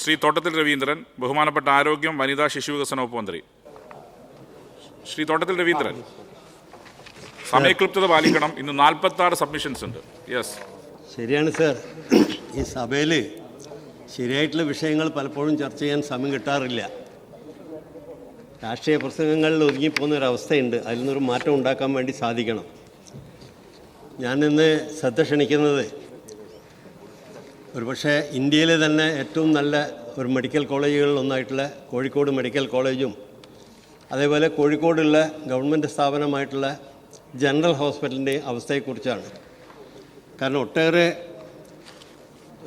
ശ്രീ തോട്ടത്തിൽ രവീന്ദ്രൻ ബഹുമാനപ്പെട്ട ആരോഗ്യം വനിതാ ശിശു വികസന വകുപ്പ് മന്ത്രി. ശ്രീ തോട്ടത്തിൽ രവീന്ദ്രൻ സമയക്ലിപ്തത പാലിക്കണം. ഇന്ന് നാൽപ്പത്തി ആറ് സബ്മിഷൻസ് ഉണ്ട്. യെസ് ശരിയാണ് സർ. ഈ സഭയിൽ ശരിയായിട്ടുള്ള വിഷയങ്ങൾ പലപ്പോഴും ചർച്ച ചെയ്യാൻ സമയം കിട്ടാറില്ല. രാഷ്ട്രീയ പ്രസംഗങ്ങളിൽ ഒതുങ്ങിപ്പോകുന്ന ഒരു അവസ്ഥയുണ്ട്. അതിൽ നിന്നൊരു മാറ്റം ഉണ്ടാക്കാൻ വേണ്ടി സാധിക്കണം. ഞാനിന്ന് ശ്രദ്ധ ക്ഷണിക്കുന്നത് ഒരുപക്ഷെ ഇന്ത്യയിലെ തന്നെ ഏറ്റവും നല്ല ഒരു മെഡിക്കൽ കോളേജുകളിൽ ഒന്നായിട്ടുള്ള കോഴിക്കോട് മെഡിക്കൽ കോളേജും അതേപോലെ കോഴിക്കോടുള്ള ഗവൺമെന്റ് സ്ഥാപനമായിട്ടുള്ള ജനറൽ ഹോസ്പിറ്റലിന്റെ അവസ്ഥയെക്കുറിച്ചാണ്. കാരണം ഒട്ടേറെ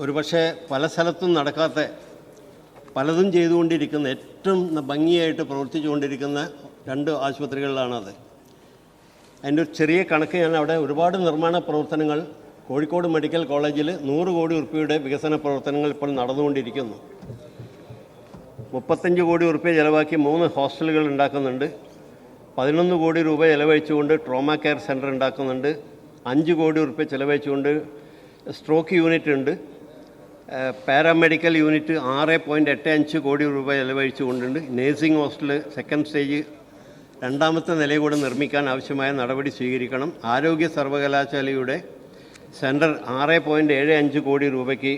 ഒരുപക്ഷെ പല സ്ഥലത്തും നടക്കാത്ത പലതും ചെയ്തുകൊണ്ടിരിക്കുന്ന ഏറ്റവും ഭംഗിയായിട്ട് പ്രവർത്തിച്ചുകൊണ്ടിരിക്കുന്ന രണ്ട് ആശുപത്രികളിലാണത്. അതിന്റെ ഒരു ചെറിയ കണക്ക് ഞാൻ അവിടെ ഒരുപാട് നിർമ്മാണ പ്രവർത്തനങ്ങൾ കോഴിക്കോട് മെഡിക്കൽ കോളേജിൽ നൂറ് കോടി ഉറുപ്പിയുടെ വികസന പ്രവർത്തനങ്ങൾ ഇപ്പോൾ നടന്നുകൊണ്ടിരിക്കുന്നു. മുപ്പത്തഞ്ച് കോടി ഉറുപ്പ്യ ചിലവാക്കി മൂന്ന് ഹോസ്റ്റലുകൾ ഉണ്ടാക്കുന്നുണ്ട്. പതിനൊന്ന് കോടി രൂപ ചിലവഴിച്ചുകൊണ്ട് ട്രോമ കെയർ സെന്റർ ഉണ്ടാക്കുന്നുണ്ട്. അഞ്ച് കോടി ഉറുപ്പ്യ ചിലവഴിച്ചുകൊണ്ട് സ്ട്രോക്ക് യൂണിറ്റ് ഉണ്ട്. പാരാമെഡിക്കൽ യൂണിറ്റ് ആറ് പോയിന്റ് എട്ട് അഞ്ച് കോടി രൂപ ചിലവഴിച്ചുകൊണ്ടുണ്ട്. നേഴ്സിംഗ് ഹോസ്റ്റൽ സെക്കൻഡ് സ്റ്റേജ് രണ്ടാമത്തെ നില കൂടെ നിർമ്മിക്കാൻ ആവശ്യമായ നടപടി സ്വീകരിക്കണം. ആരോഗ്യ സർവകലാശാലയുടെ സെന്റർ ആറ് പോയിന്റ് ഏഴ് അഞ്ച് കോടി രൂപയ്ക്ക്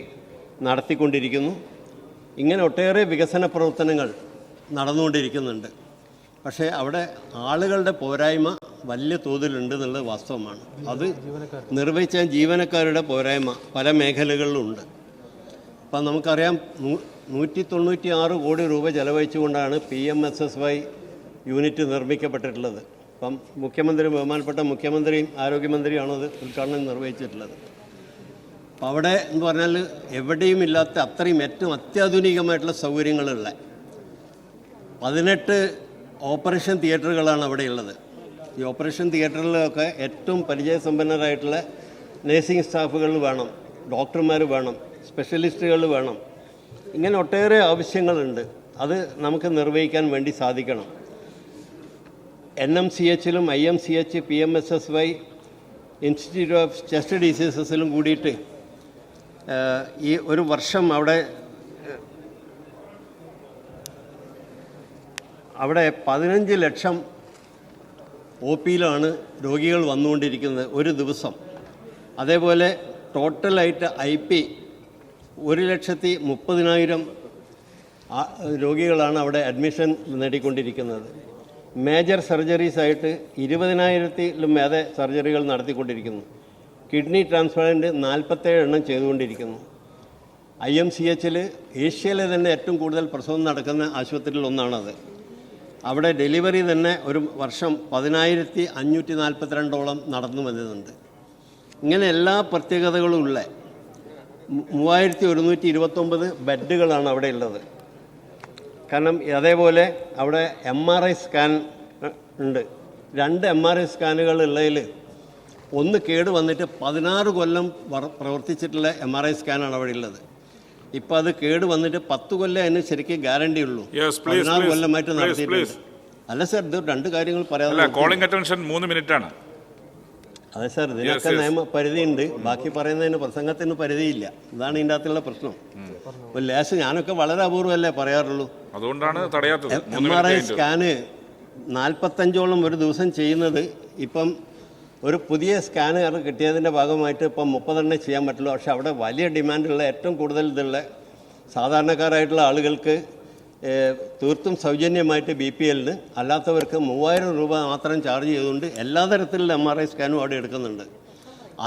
നടത്തിക്കൊണ്ടിരിക്കുന്നു. ഇങ്ങനെ ഒട്ടേറെ വികസന പ്രവർത്തനങ്ങൾ നടന്നുകൊണ്ടിരിക്കുന്നുണ്ട്. പക്ഷേ അവിടെ ആളുകളുടെ പോരായ്മ വലിയ തോതിലുണ്ട് എന്നുള്ളത് വാസ്തവമാണ്. അത് നിർവഹിച്ച ജീവനക്കാരുടെ പോരായ്മ പല മേഖലകളിലുണ്ട്. അപ്പം നമുക്കറിയാം നൂറ്റി തൊണ്ണൂറ്റി ആറ് കോടി രൂപ ചെലവഴിച്ചുകൊണ്ടാണ് P M S S Y unit നിർമ്മിക്കപ്പെട്ടിട്ടുള്ളത്. അപ്പം മുഖ്യമന്ത്രി ബഹുമാനപ്പെട്ട മുഖ്യമന്ത്രിയും ആരോഗ്യമന്ത്രിയാണ് അത് ഉദ്ഘാടനം നിർവഹിച്ചിട്ടുള്ളത്. അപ്പം അവിടെ എന്ന് പറഞ്ഞാൽ എവിടെയും ഇല്ലാത്ത അത്രയും ഏറ്റവും അത്യാധുനികമായിട്ടുള്ള സൗകര്യങ്ങളുള്ള പതിനെട്ട് ഓപ്പറേഷൻ തിയേറ്ററുകളാണ് അവിടെ ഉള്ളത് ഈ ഓപ്പറേഷൻ തിയേറ്ററിലൊക്കെ ഏറ്റവും പരിചയസമ്പന്നരായിട്ടുള്ള നേഴ്സിംഗ് സ്റ്റാഫുകൾ വേണം ഡോക്ടർമാർ വേണം സ്പെഷ്യലിസ്റ്റുകൾ വേണം. ഇങ്ങനെ ഒട്ടേറെ ആവശ്യങ്ങളുണ്ട്. അത് നമുക്ക് നിർവഹിക്കാൻ വേണ്ടി സാധിക്കണം. N M C എച്ചിലും I M C H P M S S Y institute of chest ഡിസീസസിലും കൂടിയിട്ട് ഈ ഒരു വർഷം അവിടെ അവിടെ പതിനഞ്ച് ലക്ഷം ഒ പിയിലാണ് രോഗികൾ വന്നുകൊണ്ടിരിക്കുന്നത് ഒരു ദിവസം. അതേപോലെ ടോട്ടലായിട്ട് ഐ പി ഒരു ലക്ഷത്തി മുപ്പതിനായിരം രോഗികളാണ് അവിടെ അഡ്മിഷൻ നേടിക്കൊണ്ടിരിക്കുന്നത്. മേജർ സർജറീസ് ആയിട്ട് ഇരുപതിനായിരത്തിലും മേധ സർജറികൾ നടത്തിക്കൊണ്ടിരിക്കുന്നു. കിഡ്നി ട്രാൻസ്പ്ലാന്റ് നാൽപ്പത്തേഴ് എണ്ണം ചെയ്തുകൊണ്ടിരിക്കുന്നു. ഐ എം സി എച്ചിൽ ഏഷ്യയിലെ തന്നെ ഏറ്റവും കൂടുതൽ പ്രസവം നടക്കുന്ന ആശുപത്രിയിൽ ഒന്നാണത്. അവിടെ ഡെലിവറി തന്നെ ഒരു വർഷം പതിനായിരത്തി അഞ്ഞൂറ്റി നാൽപ്പത്തിരണ്ടോളം നടന്നു വരുന്നുണ്ട് ഇങ്ങനെ എല്ലാ പ്രത്യേകതകളും ഉള്ള മൂവായിരത്തി ഒരുന്നൂറ്റി ഇരുപത്തൊമ്പത് ബെഡുകളാണ് അവിടെ ഉള്ളത്. കാരണം അതേപോലെ അവിടെ എം ആർ ഐ സ്കാൻ ഉണ്ട്. രണ്ട് എം ആർ ഐ സ്കാനുകൾ ഉള്ളതിൽ ഒന്ന് കേട് വന്നിട്ട് പതിനാറ് കൊല്ലം പ്രവർത്തിച്ചിട്ടുള്ള എം ആർ ഐ സ്കാനാണ് അവിടെ ഉള്ളത്. ഇപ്പം അത് കേട് വന്നിട്ട് പത്ത് കൊല്ലം അതിന് ശരിക്കും ഗ്യാരണ്ടി ഉള്ളൂ. പതിനാറ് കൊല്ലമായിട്ട് നടത്തിയിട്ടുണ്ട്. അല്ല സർ ഇത് രണ്ട് കാര്യങ്ങൾ പറയാതെ കോളിംഗ് അറ്റൻഷൻ മൂന്ന് മിനിറ്റ് ആണ് അതെ സാർ ഇതിനൊക്കെ. നിയമ പരിധിയുണ്ട്. ബാക്കി പറയുന്നതിന് പ്രസംഗത്തിന് പരിധിയില്ല. ഇതാണ് ഇതിന്റെ അകത്തുള്ള പ്രശ്നം. ഒരു ലേശം ഞാനൊക്കെ വളരെ അപൂർവമല്ലേ പറയാറുള്ളൂ. അതുകൊണ്ടാണ് തടയാത്തത്. M R I. സ്കാന് നാൽപ്പത്തഞ്ചോളം ഒരു ദിവസം ചെയ്യുന്നത് ഇപ്പം ഒരു പുതിയ സ്കാനർ കിട്ടിയതിന്റെ ഭാഗമായിട്ട് ഇപ്പം മുപ്പതെണ്ണം ചെയ്യാൻ പറ്റുള്ളൂ. പക്ഷെ അവിടെ വലിയ ഡിമാൻഡുള്ള ഏറ്റവും കൂടുതൽ ഇതുള്ള സാധാരണക്കാരായിട്ടുള്ള ആളുകൾക്ക് തീർത്തും സൗജന്യമായിട്ട് ബി പി എല്ലിന് അല്ലാത്തവർക്ക് മൂവായിരം രൂപ മാത്രം ചാർജ് ചെയ്തുകൊണ്ട് എല്ലാ തരത്തിലുള്ള എം ആർ ഐ സ്കാനും അവിടെ എടുക്കുന്നുണ്ട്.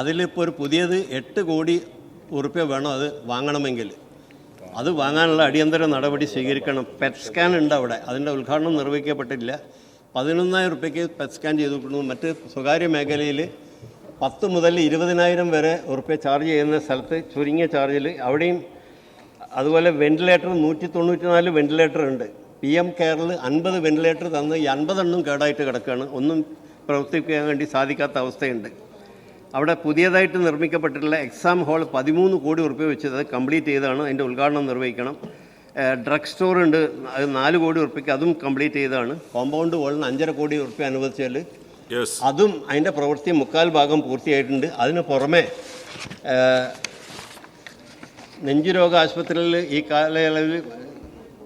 അതിലിപ്പോൾ ഒരു പുതിയത് എട്ട് കോടി ഉറുപ്പ്യ വേണം അത് വാങ്ങണമെങ്കിൽ. അത് വാങ്ങാനുള്ള അടിയന്തര നടപടി സ്വീകരിക്കണം. പെറ്റ് സ്കാൻ ഉണ്ട് അവിടെ. അതിന്റെ ഉദ്ഘാടനം നിർവഹിക്കപ്പെട്ടില്ല. പതിനൊന്നായിരം റുപ്യക്ക് പെറ്റ് സ്കാൻ ചെയ്തിട്ടുണ്ട് മറ്റ് സ്വകാര്യ മേഖലയിൽ പത്ത് മുതൽ ഇരുപതിനായിരം വരെ റുപ്യ ചാർജ് ചെയ്യുന്ന സ്ഥലത്ത് ചുരുങ്ങിയ ചാർജിൽ അവിടെയും അതുപോലെ വെന്റിലേറ്റർ നൂറ്റി തൊണ്ണൂറ്റി നാല് വെന്റിലേറ്റർ ഉണ്ട്. പി എം കെയറിൽ അൻപത് വെന്റിലേറ്റർ തന്ന് ഈ അൻപതെണ്ണം കേടായിട്ട് കിടക്കുകയാണ് ഒന്നും പ്രവർത്തിക്കാൻ വേണ്ടി സാധിക്കാത്ത അവസ്ഥയുണ്ട്. അവിടെ പുതിയതായിട്ട് നിർമ്മിക്കപ്പെട്ടിട്ടുള്ള എക്സാം ഹാൾ പതിമൂന്ന് കോടി ഉറുപ്പ്യ വെച്ച് അത് കംപ്ലീറ്റ് ചെയ്താണ്. അതിന്റെ ഉദ്ഘാടനം നിർവഹിക്കണം. ഡ്രഗ് സ്റ്റോർ ഉണ്ട്. അത് നാല് കോടി ഉറുപ്പ്യക്ക് അതും കംപ്ലീറ്റ് ചെയ്താണ്. കോമ്പൗണ്ട് വാളിന് അഞ്ചര കോടി ഉറുപ്പ്യ അനുവദിച്ചാൽ അതും അതിന്റെ പ്രവൃത്തി മുക്കാൽ ഭാഗം പൂർത്തിയായിട്ടുണ്ട്. അതിന് പുറമെ നെഞ്ചുരോഗ ആശുപത്രിയിൽ ഈ കാലയളവിൽ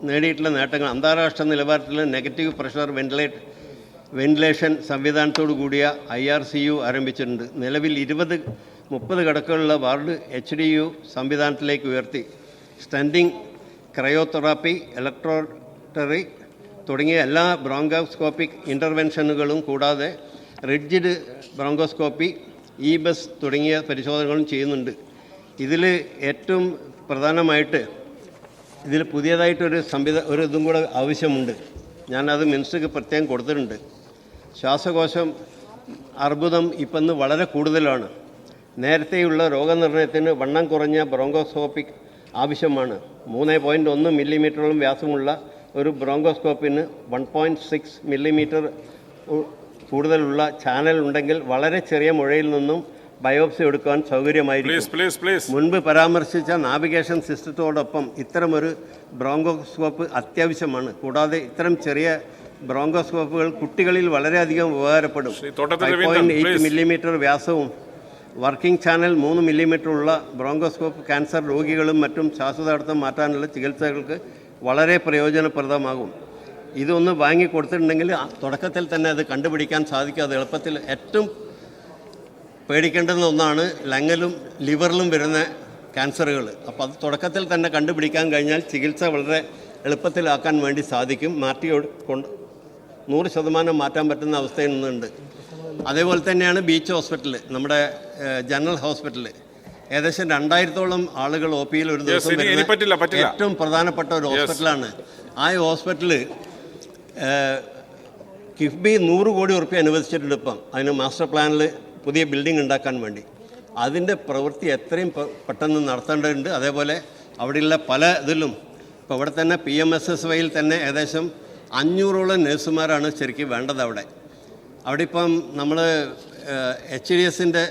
നേടിയിട്ടുള്ള നേട്ടങ്ങൾ അന്താരാഷ്ട്ര നിലവാരത്തിൽ നെഗറ്റീവ് പ്രഷർ വെന്റിലേറ്റ് വെന്റിലേഷൻ സംവിധാനത്തോടു കൂടിയ ഐ ആർ സി യു ആരംഭിച്ചിട്ടുണ്ട്. നിലവിൽ ഇരുപത് മുപ്പത് കിടക്കുകളുള്ള വാർഡ് എച്ച് ഡി യു സംവിധാനത്തിലേക്ക് ഉയർത്തി. സ്റ്റൻഡിംഗ് ക്രയോതെറാപ്പി ഇലക്ട്രോട്ടറി തുടങ്ങിയ എല്ലാ ബ്രോങ്കോസ്കോപ്പിക് ഇന്റർവെൻഷനുകളും കൂടാതെ റിഡ്ജിഡ് ബ്രോങ്കോസ്കോപ്പി ഇ ബസ് തുടങ്ങിയ പരിശോധനകളും ചെയ്യുന്നുണ്ട്. ഇതിൽ ഏറ്റവും പ്രധാനമായിട്ട് ഇതിൽ പുതിയതായിട്ടൊരു സംവിധാ ഒരു ഇതും കൂടെ ആവശ്യമുണ്ട്. ഞാനത് മിനിസ്റ്റർക്ക് പ്രത്യേകം കൊടുത്തിട്ടുണ്ട്. ശ്വാസകോശം അർബുദം ഇപ്പന്ന് വളരെ കൂടുതലാണ്. നേരത്തെയുള്ള രോഗനിർണയത്തിന് വണ്ണം കുറഞ്ഞ ബ്രോങ്കോസ്കോപ്പിക് ആവശ്യമാണ്. മൂന്ന് പോയിന്റ് ഒന്ന് മില്ലിമീറ്ററോളം വ്യാസമുള്ള ഒരു ബ്രോങ്കോസ്കോപ്പിന് വൺ പോയിന്റ് സിക്സ് മില്ലിമീറ്റർ കൂടുതലുള്ള ചാനൽ ഉണ്ടെങ്കിൽ വളരെ ചെറിയ മുഴയിൽ നിന്നും ബയോപ്സി എടുക്കാൻ സൗകര്യമായിരിക്കും. മുൻപ് പരാമർശിച്ച നാവിഗേഷൻ സിസ്റ്റത്തോടൊപ്പം ഇത്തരമൊരു ബ്രോങ്കോസ്കോപ്പ് അത്യാവശ്യമാണ്. കൂടാതെ ഇത്തരം ചെറിയ ബ്രോങ്കോസ്കോപ്പുകൾ കുട്ടികളിൽ വളരെയധികം ഉപകാരപ്പെടും. ഫൈവ് പോയിന്റ് എയ്റ്റ് മില്ലിമീറ്റർ വ്യാസവും വർക്കിംഗ് ചാനൽ മൂന്ന് മില്ലിമീറ്റർ ഉള്ള ബ്രോങ്കോസ്കോപ്പ് ക്യാൻസർ രോഗികളും മറ്റും ശ്വാസതടസ്സം മാറ്റാനുള്ള ചികിത്സകൾക്ക് വളരെ പ്രയോജനപ്രദമാകും. ഇതൊന്ന് വാങ്ങി കൊടുത്തിട്ടുണ്ടെങ്കിൽ തുടക്കത്തിൽ തന്നെ അത് കണ്ടുപിടിക്കാൻ സാധിക്കും. അത് എളുപ്പത്തിൽ ഏറ്റവും പേടിക്കേണ്ടുന്ന ഒന്നാണ് ലങ്ങലും ലിവറിലും വരുന്ന ക്യാൻസറുകൾ അപ്പോൾ അത് തുടക്കത്തിൽ തന്നെ കണ്ടുപിടിക്കാൻ കഴിഞ്ഞാൽ ചികിത്സ വളരെ എളുപ്പത്തിലാക്കാൻ വേണ്ടി സാധിക്കും. മാറ്റി കൊണ്ട് നൂറ് ശതമാനം മാറ്റാൻ പറ്റുന്ന അവസ്ഥയിൽ നിന്നുണ്ട്. അതേപോലെ തന്നെയാണ് ബീച്ച് ഹോസ്പിറ്റൽ നമ്മുടെ ജനറൽ ഹോസ്പിറ്റൽ ഏകദേശം രണ്ടായിരത്തോളം ആളുകൾ ഒ പിയിൽ ഒരു ദിവസം. ഏറ്റവും പ്രധാനപ്പെട്ട ഒരു ഹോസ്പിറ്റലാണ്. ആ ഹോസ്പിറ്റൽ കിഫ്ബി നൂറ് കോടി ഉറുപ്പ്യ അനുവദിച്ചിട്ടുണ്ട് ഇപ്പം. അതിന് മാസ്റ്റർ പ്ലാനിൽ പുതിയ ബിൽഡിംഗ് ഉണ്ടാക്കാൻ വേണ്ടി. അതിന്റെ പ്രവൃത്തി എത്രയും പെട്ടെന്ന് നടത്തേണ്ടതുണ്ട്. അതേപോലെ അവിടെയുള്ള പല ഇതിലും ഇപ്പോൾ ഇവിടെ തന്നെ പി എം എസ് എസ് വൈയിൽ തന്നെ ഏകദേശം അഞ്ഞൂറോളം നഴ്സുമാരാണ് ശരിക്കും വേണ്ടത് അവിടെ. അവിടെ ഇപ്പം നമ്മൾ എച്ച് ഡി എസിന്റെ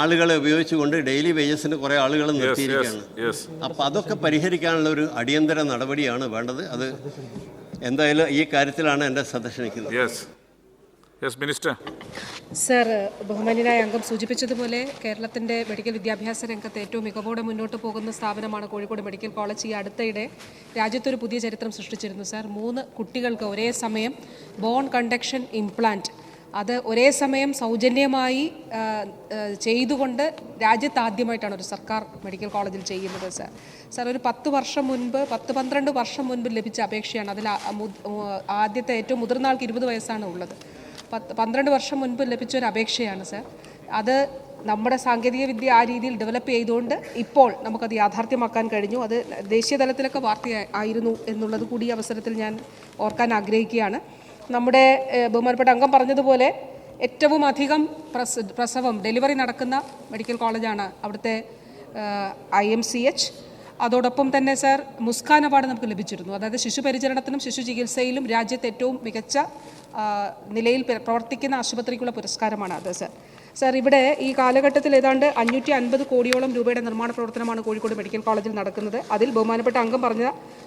ആളുകളെ ഉപയോഗിച്ചുകൊണ്ട് ഡെയിലി വേജസിന് കുറേ ആളുകൾ നിർത്തിയിരിക്കുകയാണ്. അപ്പോൾ അതൊക്കെ പരിഹരിക്കാനുള്ള ഒരു അടിയന്തര നടപടിയാണ് വേണ്ടത്. അത് എന്തായാലും ഈ കാര്യത്തിലാണ് എന്റെ ശ്രദ്ധ ക്ഷണിക്കുന്നത്. യെസ് മിനിസ്റ്റർ സർ ബഹുമാന്യനായ അംഗം സൂചിപ്പിച്ചതുപോലെ കേരളത്തിന്റെ മെഡിക്കൽ വിദ്യാഭ്യാസ രംഗത്ത് ഏറ്റവും മികവോടെ മുന്നോട്ട് പോകുന്ന സ്ഥാപനമാണ് കോഴിക്കോട് മെഡിക്കൽ കോളേജ്. ഈ അടുത്തയിടെ രാജ്യത്തൊരു പുതിയ ചരിത്രം സൃഷ്ടിച്ചിരുന്നു സർ മൂന്ന് കുട്ടികൾക്ക് ഒരേ സമയം ബോൺ കണ്ടക്ഷൻ ഇംപ്ലാന്റ് അത് ഒരേ സമയം സൗജന്യമായി ചെയ്തുകൊണ്ട് രാജ്യത്ത് ആദ്യമായിട്ടാണ് ഒരു സർക്കാർ മെഡിക്കൽ കോളേജിൽ ചെയ്യുന്നത് സർ സർ ഒരു പത്ത് വർഷം മുൻപ് പത്ത് പന്ത്രണ്ട് വർഷം മുൻപ് ലഭിച്ച അപേക്ഷയാണ് അതിൽ ആദ്യത്തെ ഏറ്റവും മുതിർന്ന ആൾക്ക് ഇരുപത് വയസ്സാണ് ഉള്ളത്. പത്ത് പന്ത്രണ്ട് വർഷം മുൻപ് ലഭിച്ച ഒരു അപേക്ഷയാണ് സർ. അത് നമ്മുടെ സാങ്കേതിക വിദ്യ ആ രീതിയിൽ ഡെവലപ്പ് ചെയ്തുകൊണ്ട് ഇപ്പോൾ നമുക്കത് യാഥാർത്ഥ്യമാക്കാൻ കഴിഞ്ഞു. അത് ദേശീയ തലത്തിലൊക്കെ വാർത്ത ആയിരുന്നു എന്നുള്ളത് കൂടി അവസരത്തിൽ ഞാൻ ഓർക്കാൻ ആഗ്രഹിക്കുകയാണ്. നമ്മുടെ ബഹുമാനപ്പെട്ട അംഗം പറഞ്ഞതുപോലെ ഏറ്റവും അധികം പ്രസ പ്രസവം ഡെലിവറി നടക്കുന്ന മെഡിക്കൽ കോളേജാണ് അവിടുത്തെ ഐ എം സി എച്ച്. അതോടൊപ്പം തന്നെ സർ മുസ്കാൻ അവാർഡ് നമുക്ക് ലഭിച്ചിരുന്നു. അതായത് ശിശു പരിചരണത്തിനും ശിശു ചികിത്സയിലും രാജ്യത്തെ ഏറ്റവും മികച്ച നിലയിൽ പ്രവർത്തിക്കുന്ന ആശുപത്രിക്കുള്ള പുരസ്കാരമാണ് അത് സർ. സർ ഇവിടെ ഈ കാലഘട്ടത്തിൽ ഏതാണ്ട് അഞ്ഞൂറ്റി അൻപത് കോടിയോളം രൂപയുടെ നിർമ്മാണ പ്രവർത്തനമാണ് കോഴിക്കോട് മെഡിക്കൽ കോളേജിൽ നടക്കുന്നത്. അതിൽ ബഹുമാനപ്പെട്ട അംഗം പറഞ്ഞ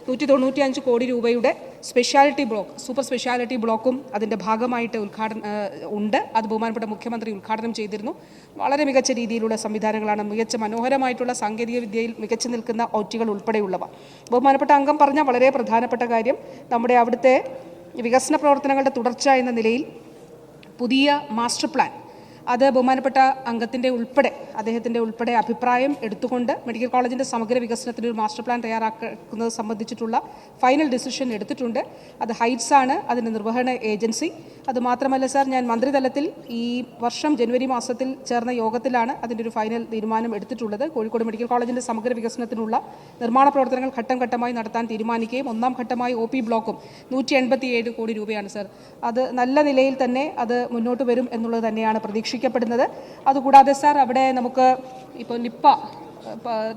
നൂറ്റി തൊണ്ണൂറ്റി അഞ്ച് കോടി രൂപയുടെ സ്പെഷ്യാലിറ്റി ബ്ലോക്ക് സൂപ്പർ സ്പെഷ്യാലിറ്റി ബ്ലോക്കും അതിന്റെ ഭാഗമായിട്ട് ഉദ്ഘാടനം ഉണ്ട്. അത് ബഹുമാനപ്പെട്ട മുഖ്യമന്ത്രി ഉദ്ഘാടനം ചെയ്തിരുന്നു. വളരെ മികച്ച രീതിയിലുള്ള സംവിധാനങ്ങളാണ് മികച്ച മനോഹരമായിട്ടുള്ള സാങ്കേതിക വിദ്യയിൽ മികച്ചു നിൽക്കുന്ന ഒറ്റികൾ ഉൾപ്പെടെയുള്ളവ. ബഹുമാനപ്പെട്ട അംഗം പറഞ്ഞ വളരെ പ്രധാനപ്പെട്ട കാര്യം നമ്മുടെ അവിടുത്തെ വികസന പ്രവർത്തനങ്ങളുടെ തുടർച്ച എന്ന നിലയിൽ പുതിയ മാസ്റ്റർ പ്ലാൻ അത് ബഹുമാനപ്പെട്ട അംഗത്തിന്റെ ഉൾപ്പെടെ അദ്ദേഹത്തിന്റെ ഉൾപ്പെടെ അഭിപ്രായം എടുത്തുകൊണ്ട് മെഡിക്കൽ കോളേജിന്റെ സമഗ്ര വികസനത്തിന് ഒരു മാസ്റ്റർ പ്ലാൻ തയ്യാറാക്കുന്നത് സംബന്ധിച്ചിട്ടുള്ള ഫൈനൽ ഡിസിഷൻ എടുത്തിട്ടുണ്ട്. അത് ഹൈറ്റ്സ് ആണ് അതിന്റെ നിർവഹണ ഏജൻസി. അതുമാത്രമല്ല സാർ ഞാൻ മന്ത്രിതലത്തിൽ ഈ വർഷം ജനുവരി മാസത്തിൽ ചേർന്ന യോഗത്തിലാണ് അതിന്റെ ഒരു ഫൈനൽ തീരുമാനം എടുത്തിട്ടുള്ളത്. കോഴിക്കോട് മെഡിക്കൽ കോളേജിന്റെ സമഗ്ര വികസനത്തിനുള്ള നിർമ്മാണ പ്രവർത്തനങ്ങൾ ഘട്ടം ഘട്ടമായി നടത്താൻ തീരുമാനിക്കുകയും ഒന്നാം ഘട്ടമായി ഒ പി ബ്ലോക്കും നൂറ്റി എൺപത്തി ഏഴ് കോടി രൂപയാണ് സാർ അത് നല്ല നിലയിൽ തന്നെ അത് മുന്നോട്ട് വരും എന്നുള്ളത് തന്നെയാണ് പ്രതീക്ഷിക്കപ്പെടുന്നത്. അതുകൂടാതെ സാർ അവിടെ നമുക്ക് ഇപ്പോൾ നിപ്പ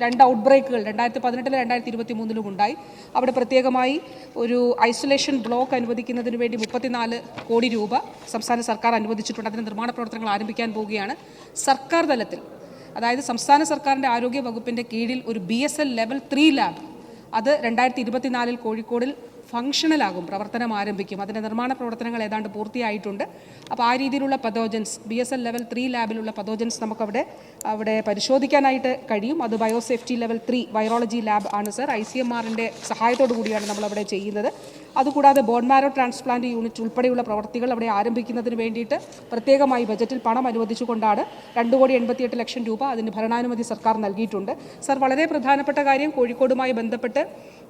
രണ്ട് ഔട്ട് ബ്രേക്കുകൾ രണ്ടായിരത്തി പതിനെട്ടിലും രണ്ടായിരത്തി ഇരുപത്തി മൂന്നിലും ഉണ്ടായി. അവിടെ പ്രത്യേകമായി ഒരു ഐസൊലേഷൻ ബ്ലോക്ക് അനുവദിക്കുന്നതിന് വേണ്ടി മുപ്പത്തിനാല് കോടി രൂപ സംസ്ഥാന സർക്കാർ അനുവദിച്ചിട്ടുണ്ട്. അതിന് നിർമ്മാണ പ്രവർത്തനങ്ങൾ ആരംഭിക്കാൻ പോവുകയാണ്. സർക്കാർ തലത്തിൽ അതായത് സംസ്ഥാന സർക്കാരിന്റെ ആരോഗ്യ വകുപ്പിന്റെ കീഴിൽ ഒരു ബി ലെവൽ ത്രീ ലാബ് അത് രണ്ടായിരത്തി ഇരുപത്തിനാലിൽ കോഴിക്കോടിൽ ഫങ്ഷണലാകും പ്രവർത്തനം ആരംഭിക്കും. അതിന്റെ നിർമ്മാണ പ്രവർത്തനങ്ങൾ ഏതാണ്ട് പൂർത്തിയായിട്ടുണ്ട്. അപ്പോൾ ആ രീതിയിലുള്ള pathogens B S L level three ലാബിലുള്ള pathogens നമുക്കവിടെ അവിടെ പരിശോധിക്കാനായിട്ട് കഴിയും. അത് biosafety level three virology lab ആണ് സർ ഐ സി എം ആറിന്റെ സഹായത്തോടു കൂടിയാണ് നമ്മളവിടെ ചെയ്യുന്നത്. അതുകൂടാതെ ബോൺമാരോ ട്രാൻസ്പ്ലാന്റ് യൂണിറ്റ് ഉൾപ്പെടെയുള്ള പ്രവർത്തികൾ അവിടെ ആരംഭിക്കുന്നതിന് വേണ്ടിയിട്ട് പ്രത്യേകമായി ബജറ്റിൽ പണം അനുവദിച്ചുകൊണ്ടാണ് രണ്ട് കോടി എൺപത്തിയെട്ട് ലക്ഷം രൂപ അതിന് ഭരണാനുമതി സർക്കാർ നൽകിയിട്ടുണ്ട്. സർ വളരെ പ്രധാനപ്പെട്ട കാര്യം കോഴിക്കോടുമായി ബന്ധപ്പെട്ട്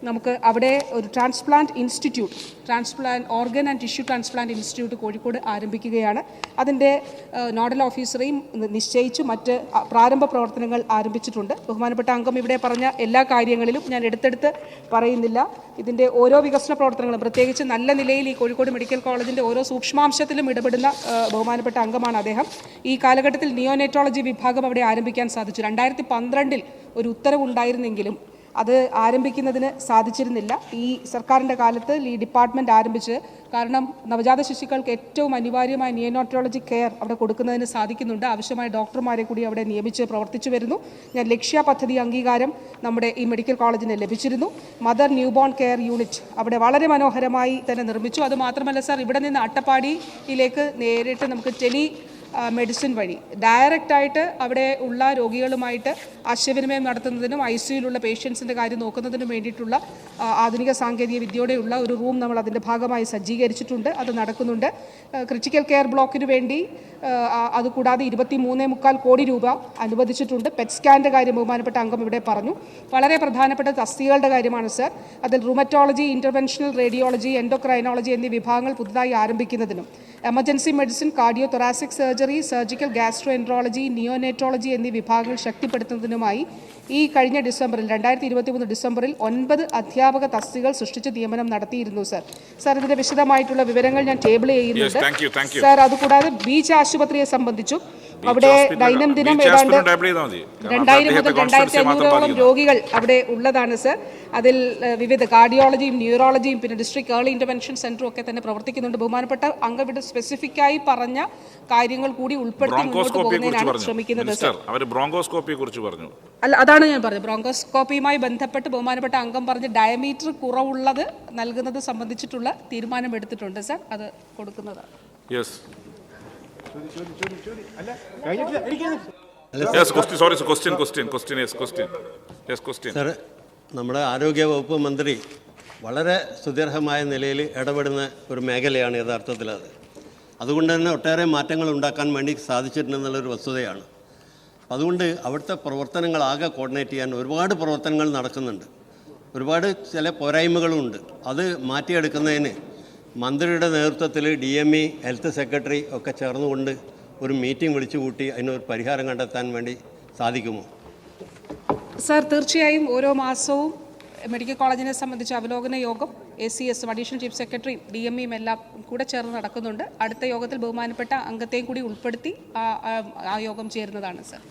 നമുക്ക് അവിടെ ഒരു transplant institute transplant organ and tissue transplant institute Kozhikode ആരംഭിക്കുകയാണ്. അതിന്റെ നോഡൽ ഓഫീസറെയും നിശ്ചയിച്ചു മറ്റ് പ്രാരംഭ പ്രവർത്തനങ്ങൾ ആരംഭിച്ചിട്ടുണ്ട്. ബഹുമാനപ്പെട്ട അംഗം ഇവിടെ പറഞ്ഞ എല്ലാ കാര്യങ്ങളിലും ഞാൻ എടുത്തെടുത്ത് പറയുന്നില്ല. ഇതിന്റെ ഓരോ വികസന പ്രവർത്തനങ്ങളും പ്രത്യേകിച്ച് നല്ല നിലയിൽ ഈ കോഴിക്കോട് മെഡിക്കൽ കോളേജിന്റെ ഓരോ സൂക്ഷ്മാംശത്തിലും ഇടപെടുന്ന ബഹുമാനപ്പെട്ട അംഗമാണ് അദ്ദേഹം. ഈ കാലഘട്ടത്തിൽ നിയോനെറ്റോളജി വിഭാഗം അവിടെ ആരംഭിക്കാൻ സാധിച്ചു. രണ്ടായിരത്തി പന്ത്രണ്ടിൽ ഒരു ഉത്തരവുണ്ടായിരുന്നെങ്കിലും അത് ആരംഭിക്കുന്നതിന് സാധിച്ചിരുന്നില്ല. ഈ സർക്കാരിന്റെ കാലത്ത് ഈ ഡിപ്പാർട്ട്മെന്റ് ആരംഭിച്ച് കാരണം നവജാത ശിശുക്കൾക്ക് ഏറ്റവും അനിവാര്യമായ നിയോനോട്രോളജി കെയർ അവിടെ കൊടുക്കുന്നതിന് സാധിക്കുന്നുണ്ട്. ആവശ്യമായ ഡോക്ടർമാരെ കൂടി അവിടെ നിയമിച്ച് പ്രവർത്തിച്ചു വരുന്നു. ഞാൻ ലക്ഷ്യ പദ്ധതി അംഗീകാരം നമ്മുടെ ഈ മെഡിക്കൽ കോളേജിന് ലഭിച്ചിരുന്നു. മദർ ന്യൂബോൺ കെയർ യൂണിറ്റ് അവിടെ വളരെ മനോഹരമായി തന്നെ നിർമ്മിച്ചു. അത് മാത്രമല്ല സാർ ഇവിടെ നിന്ന് അട്ടപ്പാടിയിലേക്ക് നേരിട്ട് നമുക്ക് ടെലി മെഡിസിൻ വഴി. ഡയറക്റ്റായിട്ട് അവിടെ ഉള്ള രോഗികളുമായിട്ട് ആശയവിനിമയം നടത്തുന്നതിനും ഐ സിയിലുള്ള പേഷ്യൻസിന്റെ കാര്യം നോക്കുന്നതിനും വേണ്ടിയിട്ടുള്ള ആധുനിക സാങ്കേതിക വിദ്യയോടെയുള്ള ഒരു റൂം നമ്മൾ അതിന്റെ ഭാഗമായി സജ്ജീകരിച്ചിട്ടുണ്ട്. അത് നടക്കുന്നുണ്ട്. ക്രിട്ടിക്കൽ കെയർ ബ്ലോക്കിന് വേണ്ടി അതുകൂടാതെ ഇരുപത്തി മൂന്നേ മുക്കാൽ കോടി രൂപ അനുവദിച്ചിട്ടുണ്ട്. പെറ്റ് സ്കാന്റെ കാര്യം ബഹുമാനപ്പെട്ട അംഗം ഇവിടെ പറഞ്ഞു. വളരെ പ്രധാനപ്പെട്ട തസ്തികകളുടെ കാര്യമാണ് സർ അതിൽ റുമറ്റോളജി ഇന്റർവെൻഷണൽ റേഡിയോളജി എൻഡോക്രൈനോളജി എന്നീ വിഭാഗങ്ങൾ പുതുതായി ആരംഭിക്കുന്നതിനും emergency medicine cardio thoracic surgery surgical gastroenterology neonatology എന്നീ വിഭാഗങ്ങൾ ശക്തിപ്പെടുത്തുന്നതിനുമായി ഈ കഴിഞ്ഞ ഡിസംബറിൽ രണ്ടായിരത്തി ഇരുപത്തി മൂന്ന് ഡിസംബറിൽ ഒൻപത് അധ്യാപക തസ്തികൾ സൃഷ്ടിച്ച് നിയമനം നടത്തിയിരുന്നു സർ സർ ഇതിന്റെ വിശദമായിട്ടുള്ള വിവരങ്ങൾ ഞാൻ ടേബിൾ ചെയ്യുന്നുണ്ട്. സർ അതുകൂടാതെ ബീച്ച് ആശുപത്രിയെ സംബന്ധിച്ചും അവിടെ ദൈനംദിനം ഏതാണ്ട് രണ്ടായിരം മുതൽ രണ്ടായിരത്തി അഞ്ഞൂറോളം രോഗികൾ അവിടെ ഉള്ളതാണ് സർ. അതിൽ വിവിധ കാർഡിയോളജിയും ന്യൂറോളജിയും പിന്നെ ഡിസ്ട്രിക്ട് ഏർലി ഇന്റർവെൻഷൻ സെന്ററും ഒക്കെ തന്നെ പ്രവർത്തിക്കുന്നുണ്ട്. ബഹുമാനപ്പെട്ട അംഗം ഇവിടെ സ്പെസിഫിക്കായി പറഞ്ഞ കാര്യങ്ങൾ കൂടി ഉൾപ്പെടുത്തി മുന്നോട്ട് പോകുന്നതിനാണ് ശ്രമിക്കുന്നത് സർ. പറഞ്ഞു. അല്ല അതാണ് ഞാൻ പറഞ്ഞത്. ബ്രോങ്കോസ്കോപ്പിയുമായി ബന്ധപ്പെട്ട് ബഹുമാനപ്പെട്ട അംഗം പറഞ്ഞ് ഡയമീറ്റർ കുറവുള്ളത് നൽകുന്നത് സംബന്ധിച്ചിട്ടുള്ള തീരുമാനം എടുത്തിട്ടുണ്ട് സർ. അത് കൊടുക്കുന്നതാണ്. Yes sorry question question question yes question yes question sir നമ്മുടെ ആരോഗ്യ വകുപ്പ് മന്ത്രി വളരെ സുദീർഘമായ നിലയിൽ ഇടപെടുന്ന ഒരു മേഖലയാണ് യഥാർത്ഥത്തിൽ അത്. അതുകൊണ്ട് തന്നെ ഒട്ടേറെ മാറ്റങ്ങൾ ഉണ്ടാക്കാൻ വേണ്ടി സാധിച്ചിട്ടുണ്ടെന്നുള്ളൊരു വസ്തുതയാണ്. അതുകൊണ്ട് അവിടുത്തെ പ്രവർത്തനങ്ങൾ ആകെ കോർഡിനേറ്റ് ചെയ്യാൻ ഒരുപാട് പ്രവർത്തനങ്ങൾ നടക്കുന്നുണ്ട്. ഒരുപാട് ചില പോരായ്മകളുമുണ്ട് അത് മാറ്റിയെടുക്കുന്നതിന് മന്ത്രിയുടെ നേതൃത്വത്തിൽ D M E health secretary ഒക്കെ ചേർന്നുകൊണ്ട് ഒരു മീറ്റിംഗ് വിളിച്ചു കൂട്ടി അതിനൊരു പരിഹാരം കണ്ടെത്താൻ വേണ്ടി സാധിക്കുമോ? സാർ തീർച്ചയായും ഓരോ മാസവും മെഡിക്കൽ കോളേജിനെ സംബന്ധിച്ച് അവലോകന യോഗം എ സി എസും അഡീഷണൽ ചീഫ് സെക്രട്ടറിയും ഡി എം ഇയും എല്ലാം കൂടെ ചേർന്ന് നടക്കുന്നുണ്ട്. അടുത്ത യോഗത്തിൽ ബഹുമാനപ്പെട്ട അംഗത്തെയും കൂടി ഉൾപ്പെടുത്തി ആ- യോഗം ചേരുന്നതാണ് സാർ.